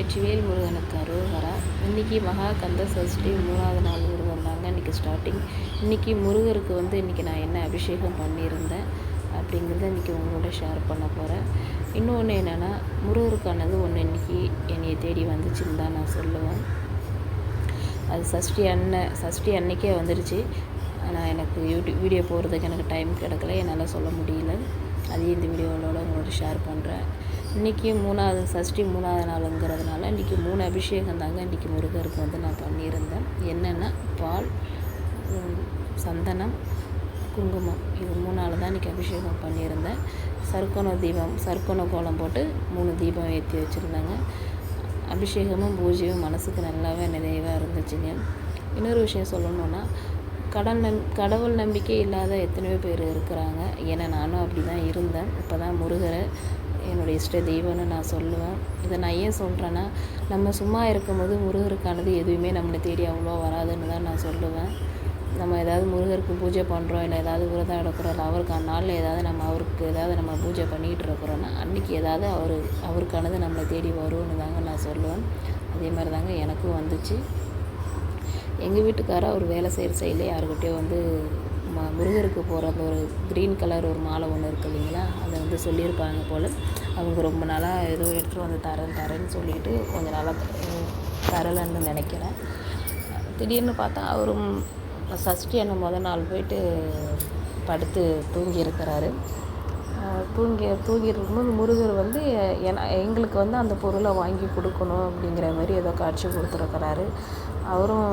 வெற்றிவேல் முருகனுக்கு அரோகரா. இன்றைக்கி மகா கந்த சஷ்டி மூணாவது நாள் விரதம் தாங்க இன்றைக்கி ஸ்டார்டிங் இன்றைக்கி முருகருக்கு வந்து இன்றைக்கி நான் என்ன அபிஷேகம் பண்ணியிருந்தேன் அப்படிங்கிறத இன்றைக்கி உங்களோட ஷேர் பண்ண போகிறேன் இன்னொன்று என்னென்னா முருகருக்கானது ஒன்று இன்றைக்கி என்னையை தேடி வந்துச்சுன்னு தான் நான் சொல்லுவேன். அது சஷ்டி அன்ன சஷ்டி அன்னைக்கே வந்துடுச்சு ஆனால் எனக்கு யூடியூப் வீடியோ போடுறதுக்கு எனக்கு டைம் கிடைக்கல. என்னால் சொல்ல முடியல. அதையும் இந்த வீடியோவோட உங்களோட ஷேர் பண்ணுறேன் இன்றைக்கி மூணாவது சஷ்டி மூணாவது நாளுங்கிறதுனால இன்றைக்கி மூணு அபிஷேகம் தாங்க இன்றைக்கி முருகருக்கு வந்து நான் பண்ணியிருந்தேன். என்னென்னா பால் சந்தனம் குங்குமம் இது மூணால் தான் இன்றைக்கி அபிஷேகம் பண்ணியிருந்தேன். சர்க்கோண தீபம் சர்க்கோண கோலம் போட்டு மூணு தீபம் ஏற்றி வச்சுருந்தாங்க. அபிஷேகமும் பூஜையும் மனசுக்கு நல்லாவே நிறைவாக இருந்துச்சுங்க. இன்னொரு விஷயம் சொல்லணுன்னா கடன் நம் கடவுள் நம்பிக்கை இல்லாத எத்தனையோ பேர் இருக்கிறாங்க. ஏன்னா நானும் அப்படி தான் இருந்தேன். இப்போ தான் முருகரை என்னுடைய இஷ்ட தெய்வம்னு நான் சொல்லுவேன். இதை நான் ஏன் சொல்கிறேன்னா நம்ம சும்மா இருக்கும்போது முருகருக்கானது எதுவுமே நம்மளை தேடி அவ்வளோ வராதுன்னு தான் நான் சொல்லுவேன். நம்ம ஏதாவது முருகருக்கு பூஜை பண்ணுறோம் இல்லை ஏதாவது விரதம் எடுக்கிறோம் இல்லை அவருக்கு அந்நாளில் ஏதாவது நம்ம அவருக்கு ஏதாவது நம்ம பூஜை பண்ணிகிட்டு இருக்கிறோன்னா அன்றைக்கி ஏதாவது அவர் அவருக்கானது நம்மளை தேடி வரும்னு தாங்க நான் சொல்லுவேன். அதே மாதிரி தாங்க எனக்கும் வந்துச்சு. எங்கள் வீட்டுக்காரர் அவர் வேலை செய்கிற சைடில் யாருக்கிட்டேயோ வந்து முருகருக்கு போகிற அந்த ஒரு க்ரீன் கலர் ஒரு மாலை ஒன்று இருக்கு இல்லைங்களா? அதை வந்து சொல்லியிருப்பாங்க போல். அவங்க ரொம்ப நாளாக ஏதோ எடுத்துகிட்டு வந்து தரேன் தரேன்னு சொல்லிட்டு கொஞ்ச நாளாக தரலைன்னு நினைக்கிறேன் திடீர்னு பார்த்தா அவரும் சஷ்டி அண்ணன் முதல் நாள் போயிட்டு படுத்து தூங்கி இருக்கிறாரு தூங்கி தூங்கி இருக்கும்போது முருகர் வந்து ஏன்னா எங்களுக்கு வந்து அந்த பொருளை வாங்கி கொடுக்கணும் அப்படிங்கிற மாதிரி ஏதோ காட்சி கொடுத்துருக்கிறாரு. அவரும்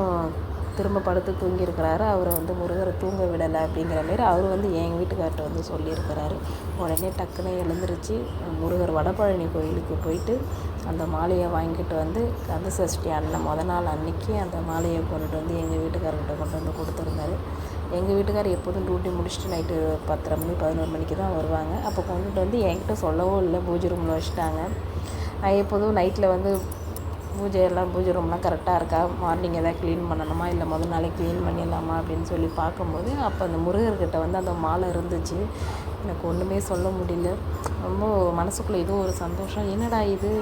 திரும்ப படுத்து தூங்கியிருக்கிறாரு. அவரை வந்து முருகரை தூங்க விடலை அப்படிங்கிற மாரி அவர் வந்து எங்கள் வீட்டுக்கார்ட்ட வந்து சொல்லியிருக்கிறாரு. உடனே டக்குன்னு எழுந்திருச்சு முருகர் வடபழனி கோயிலுக்கு போயிட்டு அந்த மாலையை வாங்கிட்டு வந்து கந்த சஷ்டி அண்ணன் முத நாள் அன்னைக்கு அந்த மாலையை கொண்டுட்டு வந்து எங்கள் வீட்டுக்காரர்கிட்ட கொண்டு வந்து கொடுத்துருந்தாரு. எங்கள் வீட்டுக்கார் எப்போதும் டியூட்டி முடிச்சுட்டு நைட்டு பத்தரை மணி பதினோரு மணிக்கு தான் வருவாங்க. அப்போ கொண்டுட்டு வந்து என்கிட்ட சொல்லவும் இல்லை. பூஜை ரூமில் வச்சுட்டாங்க. நான் எப்போதும் நைட்டில் வந்து பூஜை எல்லாம் பூஜை ரூம்லாம் கரெக்டாக இருக்கா? மார்னிங் எதாவது க்ளீன் பண்ணணுமா? இல்லை முதல் நாளே க்ளீன் பண்ணிடலாமா? அப்படின்னு சொல்லி பார்க்கும்போது அப்போ அந்த முருகர்கிட்ட வந்து அந்த மாலை இருந்துச்சு. எனக்கு ஒன்றுமே சொல்ல முடியல. ரொம்ப மனசுக்குள்ளே ஏதோ ஒரு சந்தோஷம். என்னடா இது?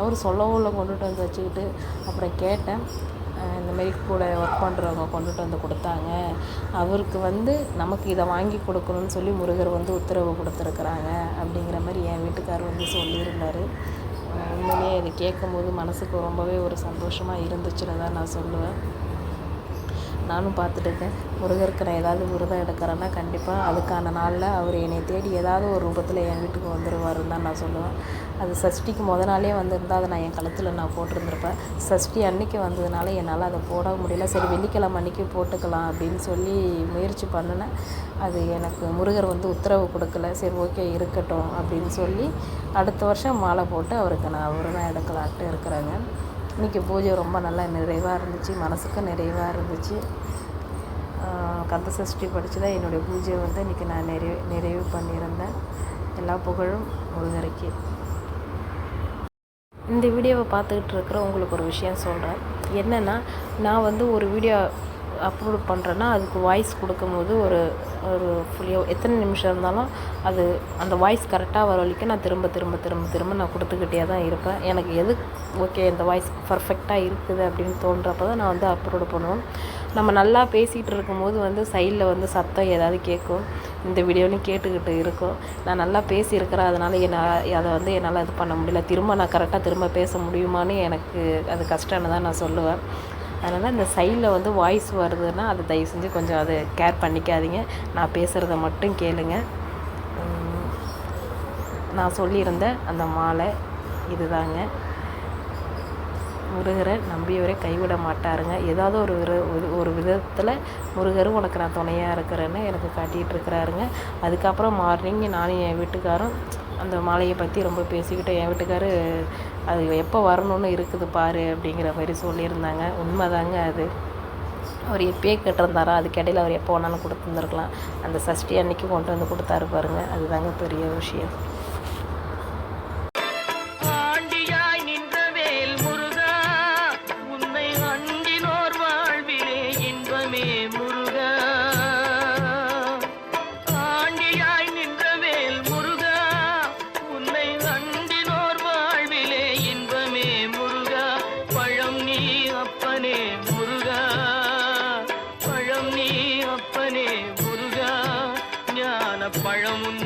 அவர் சொல்லவும் இல்லை கொண்டுட்டு வந்து வச்சுக்கிட்டு. அப்புறம் கேட்டேன். இந்தமாரி இந்த கூட ஒர்க் பண்ணுறவங்க கொண்டுட்டு வந்து கொடுத்தாங்க. அவருக்கு வந்து நமக்கு இதை வாங்கி கொடுக்கணும்னு சொல்லி முருகர் வந்து உத்தரவு கொடுத்துருக்குறாங்க. அப்படிங்கிற மாதிரி என் வீட்டுக்கார் வந்து சொல்லியிருந்தார். உண்மையிலே அது கேட்கும்போது மனசுக்கு ரொம்பவே ஒரு சந்தோஷமாக இருந்துச்சுன்னு தான் நான் சொல்லுவேன். நானும் பார்த்துட்டுருக்கேன் முருகருக்கு நான் ஏதாவது விரதம் எடுக்கிறேன்னா கண்டிப்பாக அதுக்கான நாளில் அவர் என்னை தேடி ஏதாவது ஒரு ரூபத்தில் என் வீட்டுக்கு வந்துடுவாருன்னு தான் நான் சொல்லுவேன். அது சஷ்டிக்கு முத நாளே வந்திருந்தால் அதை நான் என் கழுத்தில் நான் போட்டிருந்துருப்பேன். சஷ்டி அன்னைக்கு வந்ததுனால என்னால் அதை போட முடியல. சரி வெள்ளிக்கிழமை அன்னைக்கு போட்டுக்கலாம் அப்படின்னு சொல்லி முயற்சி பண்ணினேன். அது எனக்கு முருகர் வந்து உத்தரவு கொடுக்கல. சரி ஓகே இருக்கட்டும் அப்படின்னு சொல்லி அடுத்த வருஷம் மாலை போட்டு அவருக்கு நான் விரதம் எடுக்கலான்ட்டு இருக்கிறேங்க. இன்றைக்கி பூஜை ரொம்ப நல்லா நிறைவாக இருந்துச்சு. மனசுக்கு நிறைவாக இருந்துச்சு. கந்த சஷ்டி படித்து தான் என்னுடைய பூஜையை வந்து இன்றைக்கி நான் நிறைவு நிறைவு பண்ணியிருந்தேன். எல்லா புகழும் முருகருக்கு. இந்த வீடியோவை பார்த்துக்கிட்டு இருக்கிற உங்களுக்கு ஒரு விஷயம் சொல்கிறேன் என்னென்னா நான் வந்து ஒரு வீடியோ அப்லோட் பண்ணுறேன்னா அதுக்கு வாய்ஸ் கொடுக்கும்போது ஒரு ஒரு ஃபுல்லியோ எத்தனை நிமிஷம் இருந்தாலும் அது அந்த வாய்ஸ் கரெக்டாக வர வரைக்கும் நான் திரும்ப திரும்ப திரும்ப திரும்ப நான் கொடுத்துக்கிட்டே தான் இருப்பேன். எனக்கு எது ஓகே இந்த வாய்ஸ் பர்ஃபெக்டாக இருக்குது அப்படின்னு தோன்றப்போ தான் நான் வந்து அப்லோடு பண்ணுவேன். நம்ம நல்லா பேசிகிட்டு இருக்கும்போது வந்து சைடில் வந்து சத்தம் ஏதாவது கேட்கும். இந்த வீடியோலையும் கேட்டுக்கிட்டு இருக்கும். நான் நல்லா பேசியிருக்கிறேன் அதனால் என்னால் அதை வந்து என்னால் இது பண்ண முடியல. திரும்ப நான் கரெக்டாக திரும்ப பேச முடியுமான்னு எனக்கு அது கஷ்டம்னு தான் நான் சொல்லுவேன். அதனால் இந்த சைடில் வந்து வாய்ஸ் வருதுன்னா அதை தயவு செஞ்சு கொஞ்சம் அதை கேர் பண்ணிக்காதீங்க. நான் பேசுகிறத மட்டும் கேளுங்க. நான் சொல்லியிருந்த அந்த மாலை இதுதாங்க. முருகரை நம்பியவரை கைவிட மாட்டாருங்க. ஏதாவது ஒரு விர ஒரு- ஒரு விதத்தில் முருகரும் உனக்கு நான் துணையாக இருக்கிறேன்னு எனக்கு காட்டிகிட்டு இருக்கிறாருங்க. அதுக்கப்புறம் மார்னிங் நானும் என் வீட்டுக்காரும் அந்த மாலையை பற்றி ரொம்ப பேசிக்கிட்டோம் என் வீட்டுக்காரு அது எப்போ வரணும்னு இருக்குது பாரு அப்படிங்கிற மாதிரி சொல்லியிருந்தாங்க. உண்மைதாங்க அது. அவர் எப்பயே கேட்டிருந்தாரா அதுக்கிடையில் அவர் எப்போ வேணாலும் கொடுத்துருந்துருக்கலாம். அந்த சஷ்டி அன்னைக்கு கொண்டு வந்து கொடுத்தாரு பாருங்க. அதுதாங்க பெரிய விஷயம். பழமுண்டு